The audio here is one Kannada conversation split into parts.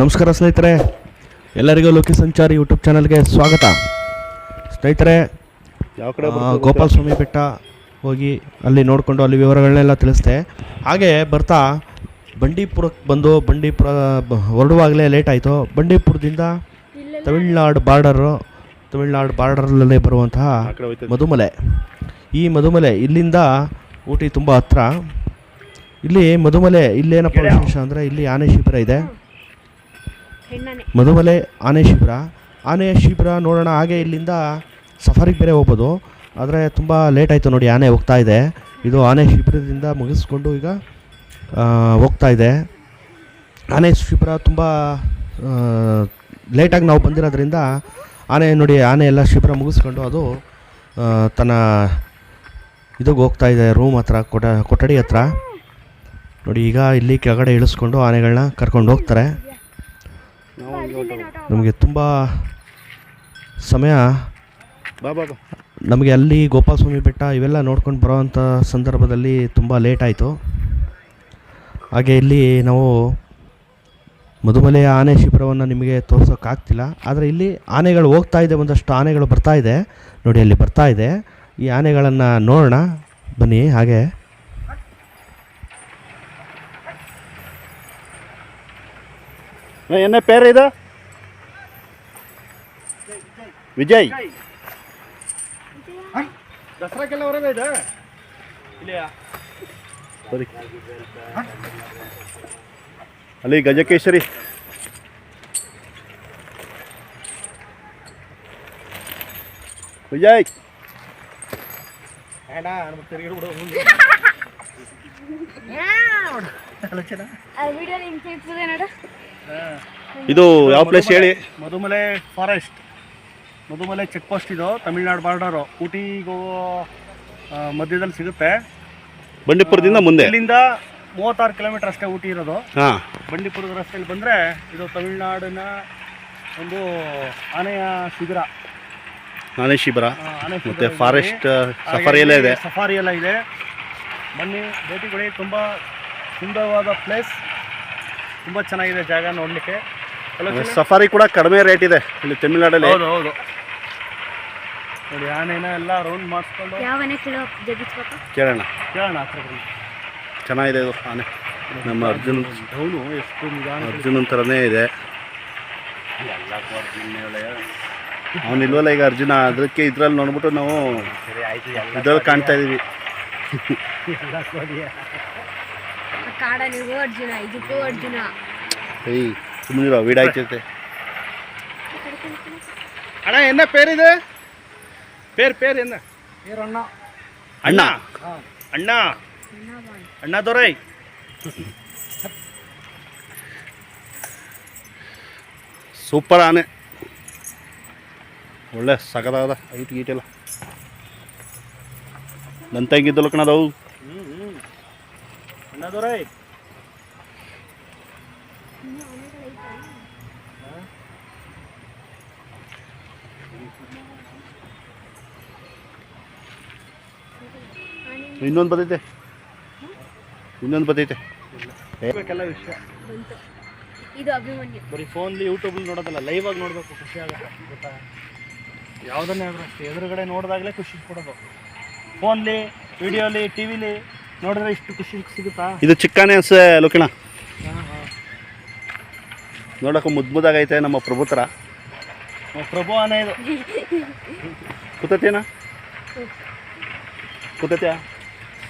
ನಮಸ್ಕಾರ ಸ್ನೇಹಿತರೆ. ಎಲ್ಲರಿಗೂ ಲೋಕಿ ಸಂಚಾರಿ ಯೂಟ್ಯೂಬ್ ಚಾನಲ್ಗೆ ಸ್ವಾಗತ. ಸ್ನೇಹಿತರೆ ಯಾವ ಕಡೆ ಗೋಪಾಲ ಸ್ವಾಮಿ ಬೆಟ್ಟ ಹೋಗಿ ಅಲ್ಲಿ ನೋಡಿಕೊಂಡು ಅಲ್ಲಿ ವಿವರಗಳನ್ನೆಲ್ಲ ತಿಳಿಸ್ದೆ. ಹಾಗೆ ಬರ್ತಾ ಬಂಡೀಪುರಕ್ಕೆ ಬಂದು ಬಂಡೀಪುರ ಬ- ಹೊರಡುವಾಗಲೇ ಲೇಟ್ ಆಯಿತು. ಬಂಡೀಪುರದಿಂದ ತಮಿಳ್ನಾಡು ಬಾರ್ಡರು ತಮಿಳ್ನಾಡು ಬಾರ್ಡರಲ್ಲೇ ಬರುವಂತಹ ಮಧುಮಲೆ. ಈ ಮಧುಮಲೆ ಇಲ್ಲಿಂದ ಊಟಿ ತುಂಬ ಹತ್ರ. ಇಲ್ಲಿ ಮಧುಮಲೆ ಇಲ್ಲೇನಪ್ಪ ವಿಶೇಷ ಅಂದರೆ ಇಲ್ಲಿ ಆನೆ ಶಿಬಿರ ಇದೆ. ಮಧುಮಲೆ ಆನೆ ಶಿಬಿರ. ಆನೆ ಶಿಬಿರ ನೋಡೋಣ ಹಾಗೆ ಇಲ್ಲಿಂದ ಸಫಾರಿಗೆ ಬೇರೆ ಹೋಗ್ಬೋದು. ಆದರೆ ತುಂಬ ಲೇಟ್ ಆಯಿತು ನೋಡಿ ಆನೆ ಹೋಗ್ತಾ ಇದೆ. ಇದು ಆನೆ ಶಿಬಿರದಿಂದ ಮುಗಿಸ್ಕೊಂಡು ಈಗ ಹೋಗ್ತಾ ಇದೆ. ಆನೆ ಶಿಬಿರ ತುಂಬ ಲೇಟಾಗಿ ನಾವು ಬಂದಿರೋದ್ರಿಂದ ಆನೆ ನೋಡಿ ಆನೆ ಎಲ್ಲ ಶಿಬಿರ ಮುಗಿಸ್ಕೊಂಡು ಅದು ತನ್ನ ಇದಕ್ಕೆ ಹೋಗ್ತಾ ಇದೆ ರೂಮ್ ಹತ್ರ, ಕೊಠ, ಕೊಠಡಿ ಹತ್ರ. ನೋಡಿ ಈಗ ಇಲ್ಲಿ ಕೆಳಗಡೆ ಇಳಿಸ್ಕೊಂಡು ಆನೆಗಳನ್ನ ಕರ್ಕೊಂಡು ಹೋಗ್ತಾರೆ. ನಮಗೆ ತುಂಬ ಸಮಯ ಬಾ ಬಾ ಬಾ. ನಮಗೆ ಅಲ್ಲಿ ಗೋಪಾಲಸ್ವಾಮಿ ಬೆಟ್ಟ ಇವೆಲ್ಲ ನೋಡ್ಕೊಂಡು ಬರೋವಂಥ ಸಂದರ್ಭದಲ್ಲಿ ತುಂಬ ಲೇಟ್ ಆಯಿತು. ಹಾಗೆ ಇಲ್ಲಿ ನಾವು ಮಧುಮಲೆಯ ಆನೆ ಶಿಬಿರವನ್ನು ನಿಮಗೆ ತೋರ್ಸೋಕ್ಕಾಗ್ತಿಲ್ಲ. ಆದರೆ ಇಲ್ಲಿ ಆನೆಗಳು ಹೋಗ್ತಾ ಇದೆ ಒಂದಷ್ಟು ಆನೆಗಳು ಬರ್ತಾ ಇದೆ. ನೋಡಿ ಅಲ್ಲಿ ಬರ್ತಾ ಇದೆ. ಈ ಆನೆಗಳನ್ನು ನೋಡೋಣ. ಬನ್ನಿ ಹಾಗೆ. ಏ, ಎನ್ನ ಪೇರು ಇದು ವಿಜಯ್ ದಸರಾಕ್ಕೆಲ್ಲ ಹೊರಗೆ ಇದೆ ಸರಿ ಅಲ್ಲಿ ಗಜಕೇಶರಿ ವಿಜಯ್ ಆ ವಿಡಿಯೋ ಹಿಂಗೆ ತಿಳ್ಸದೆ ನೋಡು ಇದು ಯಾವ ಪ್ಲೇಸ್ ಹೇಳಿ? Mudumalai forest Mudumalai check post ಇದು ತಮಿಳ್ನಾಡು ಬಾರ್ಡರು ಊಟಿಗೆ ಮಧ್ಯದಲ್ಲಿ ಸಿಗುತ್ತೆ. ಬಂಡೀಪುರದಿಂದ ಮುಂದೆ? ಇಲ್ಲಿಂದ ಮೂವತ್ತಾರು ಕಿಲೋಮೀಟರ್ ಅಷ್ಟೇ ಊಟಿ ಇರೋದು. ಬಂಡೀಪುರದ ರಸ್ತೆಯಲ್ಲಿ ಬಂದರೆ ಇದು ತಮಿಳ್ನಾಡಿನ ಒಂದು ಆನೆಯ ಶಿಬಿರ. ಆನೆ ಶಿಬಿರ. ಮತ್ತೆ ಫಾರೆಸ್ಟ್ ಸಫಾರಿ ಎಲ್ಲ ಇದೆ. ಸಫಾರಿ ಎಲ್ಲ ಇದೆ. ಬನ್ನಿ ಭೇಟಿ ಕೊಡಿ. ತುಂಬ ಸುಂದರವಾದ ಪ್ಲೇಸ್ ತುಂಬ ಚೆನ್ನಾಗಿದೆ ಜಾಗ ನೋಡಲಿಕ್ಕೆ. ಸಫಾರಿ ಕೂಡ ಕಡಿಮೆ ರೇಟ್ ಇದೆ ಇಲ್ಲಿ ತಮಿಳ್ನಾಡಲ್ಲಿ. ಹೌದು ಹೌದು. ನೋಡಿ ಆನೆನ ಎಲ್ಲ ರೌಂಡ್ ಮಾಡಿಸ್ಕೊಂಡು ಯಾವನೇ ಕಿಲೋ ಜಗಿಸ್ಬೇಕು ಕೇಳೋಣ. ಕೇಳೋಣ ಹತ್ರ ಬನ್ನಿ. ಚೆನ್ನಾಗಿದೆ ಇದು ಆನೆ. ನಮ್ಮ ಅರ್ಜುನ್ ಅವನು ಎಷ್ಟು ನಿಧಾನ ಅರ್ಜುನ್ ಥರನೇ ಇದೆ. ಅವನು ಇಲ್ವಲ್ಲ ಈಗ ಅರ್ಜುನ? ಅದಕ್ಕೆ ಇದ್ರಲ್ಲಿ ನೋಡ್ಬಿಟ್ಟು ನಾವು ಇದ್ರಲ್ಲಿ ಕಾಣ್ತಾ ಇದೀವಿ. ಕಾಡನಿಗೂ ಅರ್ಜುನ ಇದಕ್ಕೂ ಅರ್ಜುನ. ಏಯ್ ಸುಮ್ಮನಿರೋ ವೀಡ್ ಆಯ್ತೈತೆ ಅಣ್ಣ ಎನ್ನ பேர் ಪೇರ್ ಪೇರ್ ಎನ್ನ? ಅಣ್ಣ. ಅಣ್ಣ? ಅಣ್ಣ? ಅಣ್ಣ ದೊರೈ. ಸೂಪರ್ ಆನೆ. ಒಳ್ಳೆ ಸಗದಾದ ಐಟ್ ಗೀಟೆಲ್ಲ ನನ್ನ ತಂಗಿದ್ದಲ್ಲ ಕಣದವು ಅಣ್ಣ ದೊರೈ. ಇನ್ನೊಂದು ಬದೈತೆ ಇನ್ನೊಂದು ಬದೈತೆ ಬೇಕೆಲ್ಲ ವಿಷಯ. ಇದು ಅಭಿಮನ್ಯು. ಬರೀ ಫೋನ್ಲಿ ಯೂಟ್ಯೂಬಲ್ಲಿ ನೋಡೋದಲ್ಲ ಲೈವ್ ಆಗಿ ನೋಡಬೇಕು ಖುಷಿ ಆಗುತ್ತೆ ಗೊತ್ತಾ? ಯಾವುದನ್ನೇ ಆದ್ರೂ ಅಷ್ಟೇ ಎದುರುಗಡೆ ನೋಡಿದಾಗಲೇ ಖುಷಿ ಕೊಡೋದು. ಫೋನ್ಲಿ ವಿಡಿಯೋಲಿ ಟಿವಿಲಿ ನೋಡಿದ್ರೆ ಇಷ್ಟು ಖುಷಿ ಸಿಗುತ್ತಾ? ಇದು ಚಿಕ್ಕಾನೆ ಅನ್ಸೆ ಲೋಕಿಣ ನೋಡೋಕೆ ಮುದ್ದು ಮುದ್ದಾಗೈತೆ ನಮ್ಮ ಪ್ರಭು ಥರ ನಮ್ಮ ಪ್ರಭು ಅನೇ ಇದು. ಕೂತೈತೇನ? ಕೂತೈತ್ಯಾ?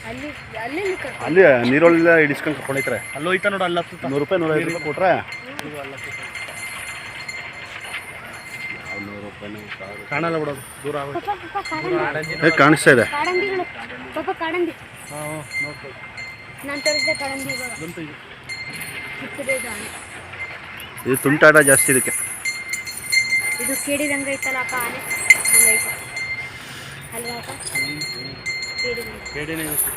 ಅಲ್ಲಿ ನೀರೊಳಗೆಲ್ಲ ಹಿಡಿಸ್ಕೊಂಡು ಕರ್ಕೊಂಡೈತ್ರೆ ಅಲ್ಲಿ ಹೋಯ್ತಾ ನೋಡು ಅಲ್ಲಿ. ನೂರು ರೂಪಾಯಿ ನೂರ ಐದು ರೂಪಾಯಿ ಕೊಟ್ರೆ? ಇದು ಅಲ್ಲಿ ಕಾಣಲ್ಲ ಬಿಡೋದು ದೂರ ಆಗೋದು ಏ ಕಾಣಿಸ್ತಾ ಇದೆ? ಪಾಪ ಹಾಂ ನಾನು ತೋರಿಸಿದೆ ಇದು ತುಂಟಾಟ ಜಾಸ್ತಿ ಇದಕ್ಕೆ. ಇದು ಕೇಳಿದಂಗೆ ಐತಲ್ಲ ಆನೆ ಹಂಗೈತೆ. ಅಲ್ವಾ ಕೇಡಿದಂಗ ಕೇಳಿನೇ ಇರುತ್ತೆ.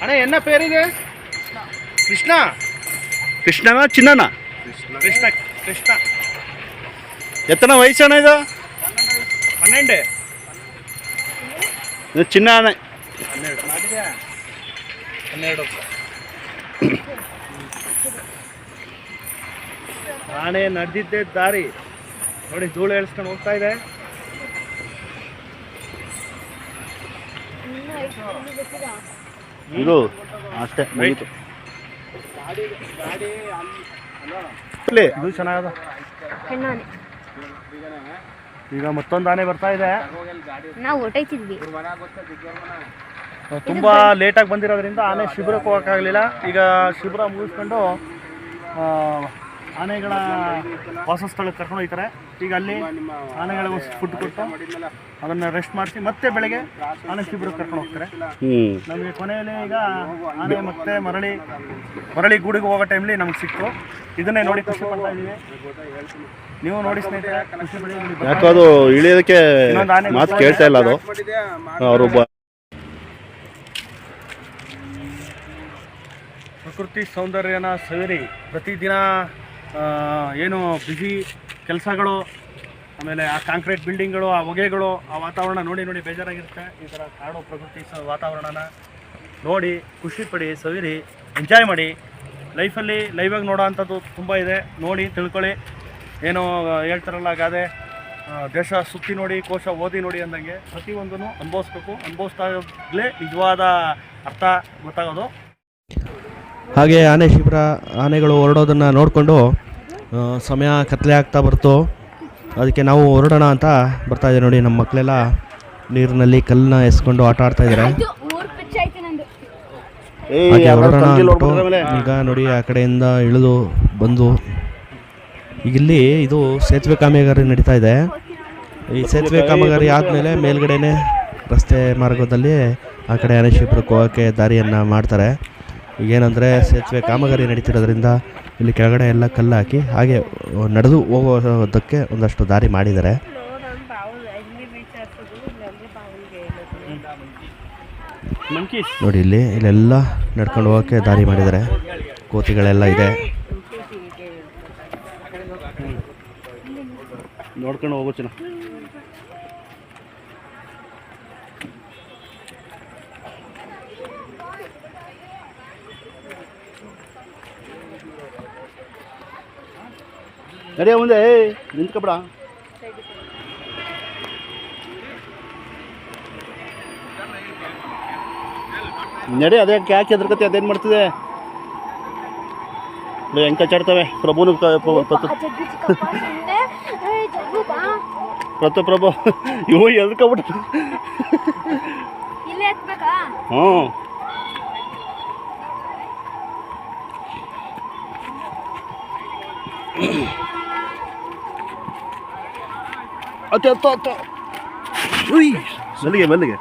ಅಣ್ಣ ಎನ್ನ ಪೇರಿದೆ ಕೃಷ್ಣ ಕೃಷ್ಣನ ಚಿನ್ನನ ಕೃಷ್ಣ ಕೃಷ್ಣ ಎತ್ತನ ವಯಸ್ಸಣ್ಣ ಇದು ಹನ್ನೆರಡು ಇದು ಚಿನ್ನನೇ ಹನ್ನೆರಡು ಹನ್ನೆರಡು ಆನೆ ನಡೆದಿದ್ದೇ ದಾರಿ ನೋಡಿ ಧೂಳು ಏಳ್ಸ್ಕೊಂಡು ಹೋಗ್ತಾ ಇದೆ ಇದು ಅಷ್ಟೇ ಮುಗೀತು. ಇದು ಚೆನ್ನಾಗದ. ಹೆಣ್ಣಾನೆ ಈಗ ಮತ್ತೊಂದು ಆನೆ ಬರ್ತಾ ಇದೆ. ನಾವು ಹೊಟ್ಟೈತಿದ್ವಿ ತುಂಬ ಲೇಟಾಗಿ ಬಂದಿರೋದ್ರಿಂದ ಆನೆ ಶಿಬಿರಕ್ಕೆ ಹೋಗೋಕ್ಕಾಗಲಿಲ್ಲ. ಈಗ ಶಿಬಿರ ಮುಗಿಸ್ಕೊಂಡು ಆ, ವಾಸ ಸ್ಥಳಕ್ಕೆ ಕರ್ಕೊಂಡು ಹೋಗ್ತಾರೆ. ಈಗ ಅಲ್ಲಿ ಆನೆಗಳಿಗೆ ಫುಡ್ ಕೊಟ್ಟು ಅದನ್ನು ರೆಸ್ಟ್ ಮಾಡಿಸಿ ಮತ್ತೆ ಬೆಳಗ್ಗೆ ಆನೆ ಶಿಬಿರಕ್ಕೆ ಕರ್ಕೊಂಡು ಹೋಗ್ತಾರೆ. ನಮಗೆ ಕೊನೆಯಲ್ಲಿ ಈಗ ಆನೆ ಮತ್ತೆ ಮರಳಿ ಮರಳಿ ಗೂಡಿಗೆ ಹೋಗೋ ಟೈಮ್ಲಿ ನಮ್ಗೆ ಸಿಕ್ತು. ಇದನ್ನೇ ನೋಡಿ ಖುಷಿ ಪಡ್ತಾ ಇದ್ದೀವಿ. ನೀವು ನೋಡಿ ಸ್ನೇಹಿತರೆ ಖುಷಿ ಪಡಿ ಅದು ಇಳಿಯೋದಕ್ಕೆ ಮಾತು ಕೇಳ್ತಾ ಇಲ್ಲ ಅದು. ಅವರೊಬ್ಬ ಪ್ರಕೃತಿ ಸೌಂದರ್ಯನ ಸವಿರಿ ಪ್ರತಿದಿನ ಏನು ಬ್ಯುಸಿ ಕೆಲಸಗಳು, ಆಮೇಲೆ ಆ ಕಾಂಕ್ರೀಟ್ ಬಿಲ್ಡಿಂಗ್ಗಳು ಆ ಹೊಗೆಗಳು, ಆ ವಾತಾವರಣ ನೋಡಿ ನೋಡಿ ಬೇಜಾರಾಗಿರುತ್ತೆ. ಈ ಥರ ಕಾಡು ಪ್ರಕೃತಿ ಸ ವಾತಾವರಣನ ನೋಡಿ ಖುಷಿ ಪಡಿ, ಸವಿರಿ ಎಂಜಾಯ್ ಮಾಡಿ. ಲೈಫಲ್ಲಿ ಲೈವಾಗಿ ನೋಡೋ ಅಂಥದ್ದು ತುಂಬ ಇದೆ. ನೋಡಿ, ತಿಳ್ಕೊಳ್ಳಿ. ಏನೋ ಹೇಳ್ತಾರಲ್ಲ ಗಾದೆ ದೇಶ ಸುತ್ತಿ ನೋಡಿ, ಕೋಶ ಓದಿ ನೋಡಿ ಅಂದಂಗೆ ಪ್ರತಿಯೊಂದನ್ನು ಅನುಭವಿಸ್ಬೇಕು. ಅನುಭವಿಸ್ದಾಗಲೇ ನಿಜವಾದ ಅರ್ಥ ಗೊತ್ತಾಗೋದು. ಹಾಗೆ ಆನೆ ಶಿಬಿರ ಆನೆಗಳು ಹೊರಡೋದನ್ನು ನೋಡಿಕೊಂಡು ಸಮಯ ಕತ್ತಲೆ ಆಗ್ತಾ ಬರ್ತು. ಅದಕ್ಕೆ ನಾವು ಹೊರಡೋಣ ಅಂತ ಬರ್ತಾ ಇದ್ದೀವಿ ನೋಡಿ ನಮ್ಮ ಮಕ್ಕಳೆಲ್ಲ ನೀರಿನಲ್ಲಿ ಕಲ್ಲನ್ನ ಎಸ್ಕೊಂಡು ಆಟ ಆಡ್ತಾ ಇದ್ದಾರೆ. ಹಾಗೆ ಹೊರಡೋಣ ಅಂದ್ಬಿಟ್ಟು ಈಗ ನೋಡಿ ಆ ಕಡೆಯಿಂದ ಇಳಿದು ಬಂದು. ಈಗ ಇಲ್ಲಿ ಇದು ಸೇತುವೆ ಕಾಮಗಾರಿ ನಡೀತಾ ಇದೆ. ಈ ಸೇತುವೆ ಕಾಮಗಾರಿ ಆದಮೇಲೆ ಮೇಲ್ಗಡೆನೆ ರಸ್ತೆ ಮಾರ್ಗದಲ್ಲಿ ಆ ಕಡೆ ಆನೆ ಶಿಬಿರಕ್ಕೆ ಹೋಗೋಕ್ಕೆ ದಾರಿಯನ್ನು ಮಾಡ್ತಾರೆ. ಈಗೇನಂದರೆ ಸೇತುವೆ ಕಾಮಗಾರಿ ನಡೀತಿರೋದ್ರಿಂದ ಇಲ್ಲಿ ಕೆಳಗಡೆ ಎಲ್ಲ ಕಲ್ಲು ಹಾಕಿ ಹಾಗೆ ನಡೆದು ಹೋಗೋದಕ್ಕೆ ಒಂದಷ್ಟು ದಾರಿ ಮಾಡಿದ್ದಾರೆ. ನೋಡಿ ಇಲ್ಲಿ ಇಲ್ಲೆಲ್ಲ ನಡ್ಕೊಂಡು ಹೋಗೋಕ್ಕೆ ದಾರಿ ಮಾಡಿದ್ದಾರೆ. ಕೋತಿಗಳೆಲ್ಲ ಇದೆ. ನೋಡ್ಕೊಂಡು ಹೋಗೋ ನಡಿಯ ಮುಂದೆ ನಿಂತ್ಕೊಬೇಡ. ನಡಿ ಅದೇ ಯಾಕೆ ಎದ್ರಕತ್ತೆ ಅದೇನು ಮಾಡ್ತಿದೆ? ಹೆಂಗ ಕಚ್ಚಾಡ್ತವೆ ಪ್ರಭುನು ಪ್ರತು ಪ್ರಭು ಇವು ಎದ್ಕೊಬಿಟ್ಟು. ಹ್ಞೂ ಅತ್ತ ಅತ್ತ ಅತ್ತ ಮಲ್ಲಿಗೆ, ಮೆಲ್ಲಿಗೆ.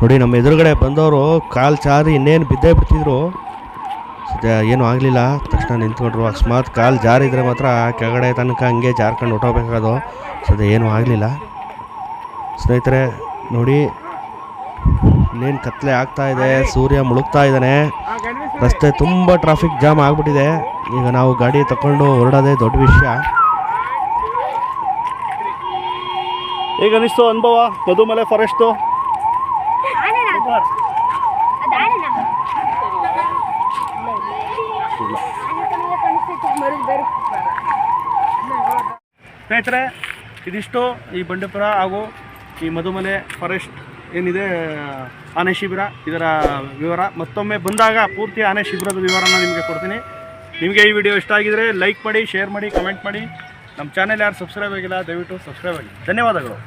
ನೋಡಿ, ನಮ್ಮ ಎದುರುಗಡೆ ಬಂದವರು ಕಾಲು ಚಾರಿ ಇನ್ನೇನು ಬಿದ್ದೇ ಬಿಡ್ತಿದ್ರು. ಸದ್ಯ ಏನೂ ಆಗಲಿಲ್ಲ. ತಕ್ಷಣ ನಿಂತ್ಕೊಂಡ್ರು. ಅಕಸ್ಮಾತ್ ಕಾಲು ಜಾರಿದ್ರೆ ಮಾತ್ರ ಕೆಳಗಡೆ ತನಕ ಹಂಗೆ ಜಾರ್ಕೊಂಡು ಹೊಟ್ಟೋಗ್ಬೇಕಾಗೋದು ಸದ್ಯ ಏನೂ ಆಗಲಿಲ್ಲ. ಸ್ನೇಹಿತರೆ, ನೋಡಿ. ಇನ್ನೇನು ಕತ್ಲೆ ಆಗ್ತಾ ಇದೆ ಸೂರ್ಯ ಮುಳುಗ್ತಾ ಇದ್ದಾನೆ. ರಸ್ತೆ ತುಂಬ ಟ್ರಾಫಿಕ್ ಜಾಮ್ ಆಗಿಬಿಟ್ಟಿದೆ. ಈಗ ನಾವು ಗಾಡಿ ತಗೊಂಡು ಹೊರಡೋದೇ ದೊಡ್ಡ ವಿಷಯ. ಈಗ ಅನಿಸ್ತು ಅನುಭವ? ಮಧುಮಲೆ ಫಾರೆಸ್ಟು. ಸ್ನೇಹಿತರೆ ಇದಿಷ್ಟು ಈ ಬಂಡೀಪುರ ಹಾಗೂ ಈ ಮಧುಮಲೆ ಫಾರೆಸ್ಟ್ ಏನಿದೆ, ಆನೆ ಶಿಬಿರ, ಇದರ ವಿವರ. ಮತ್ತೊಮ್ಮೆ ಬಂದಾಗ ಪೂರ್ತಿ ಆನೆ ಶಿಬಿರದ ವಿವರನ ನಿಮಗೆ ಕೊಡ್ತೀನಿ. ನಿಮಗೆ ಈ ವಿಡಿಯೋ ಇಷ್ಟ ಆಗಿದರೆ ಲೈಕ್ ಮಾಡಿ, ಶೇರ್ ಮಾಡಿ, ಕಮೆಂಟ್ ಮಾಡಿ. ನಮ್ಮ ಚಾನೆಲ್ ಯಾರು ಸಬ್ಸ್ಕ್ರೈಬ್ ಆಗಿಲ್ಲ, ದಯವಿಟ್ಟು ಸಬ್ಸ್ಕ್ರೈಬ್ ಆಗಿ ಧನ್ಯವಾದಗಳು.